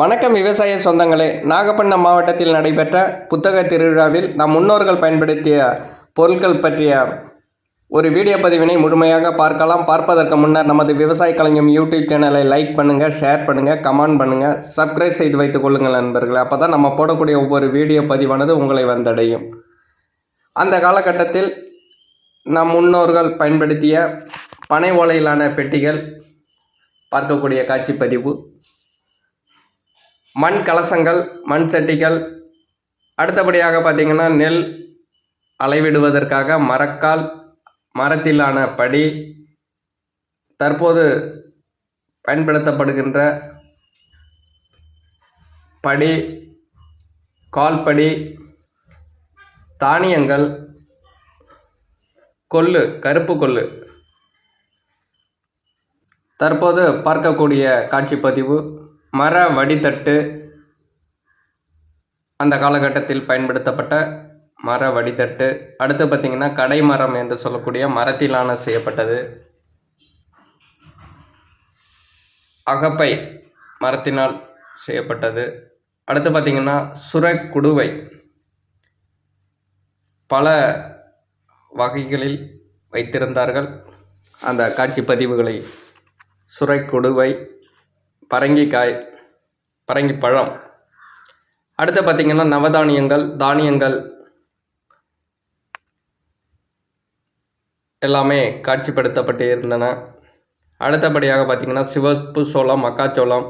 வணக்கம் விவசாய சொந்தங்களே. நாகப்பட்டினம் மாவட்டத்தில் நடைபெற்ற புத்தக திருவிழாவில் நம் முன்னோர்கள் பயன்படுத்திய பொருட்கள் பற்றிய ஒரு வீடியோ பதிவினை முழுமையாக பார்க்கலாம். பார்ப்பதற்கு முன்னர் நமது விவசாய கலைஞம் யூடியூப் சேனலை லைக் பண்ணுங்கள் ஷேர் பண்ணுங்கள் கமெண்ட் பண்ணுங்கள் சப்ஸ்கிரைப் செய்து வைத்துக் கொள்ளுங்கள் நண்பர்களே. அப்போ தான் நம்ம போடக்கூடிய ஒவ்வொரு வீடியோ பதிவானது உங்களை வந்தடையும். அந்த காலகட்டத்தில் நம் முன்னோர்கள் பயன்படுத்திய பனை ஓலையிலான பெட்டிகள் பார்க்கக்கூடிய காட்சி பதிவு. மண் கலசங்கள் மண் சட்டிகள். அடுத்தபடியாக பார்த்திங்கன்னா நெல் அளவிடுவதற்காக மரக்கால் மரத்திலான படி தற்போது பயன்படுத்தப்படுகின்ற படி கால்படி தானியங்கள் கொள்ளு கருப்பு கொள்ளு. தற்போது பார்க்கக்கூடிய காட்சி பதிவு மர வடித்தட்டு அந்த காலகட்டத்தில் பயன்படுத்தப்பட்ட மர வடித்தட்டு அடுத்து பார்த்திங்கன்னா கடைமரம் என்று சொல்லக்கூடிய மரத்திலான செய்யப்பட்டது. அகப்பை மரத்தினால் செய்யப்பட்டது. அடுத்து பார்த்திங்கன்னா சுரக்குடுவை. பல வகைகளில் வைத்திருந்தார்கள். அந்த காட்சி பதிவுகளை சுரைக்குடுவை பரங்கிக்காய் பரங்கி பழம் அடுத்து பார்த்திங்கன்னா நவதானியங்கள் தானியங்கள் எல்லாமே காட்சிப்படுத்தப்பட்டு இருந்தன. அடுத்தபடியாக பார்த்திங்கன்னா சிவப்பு சோளம் மக்காச்சோளம்.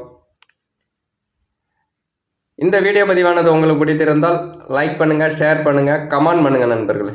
இந்த வீடியோ பதிவானது உங்களுக்கு பிடித்திருந்தால் லைக் பண்ணுங்கள் ஷேர் பண்ணுங்கள் கமெண்ட் பண்ணுங்கள் நண்பர்களே.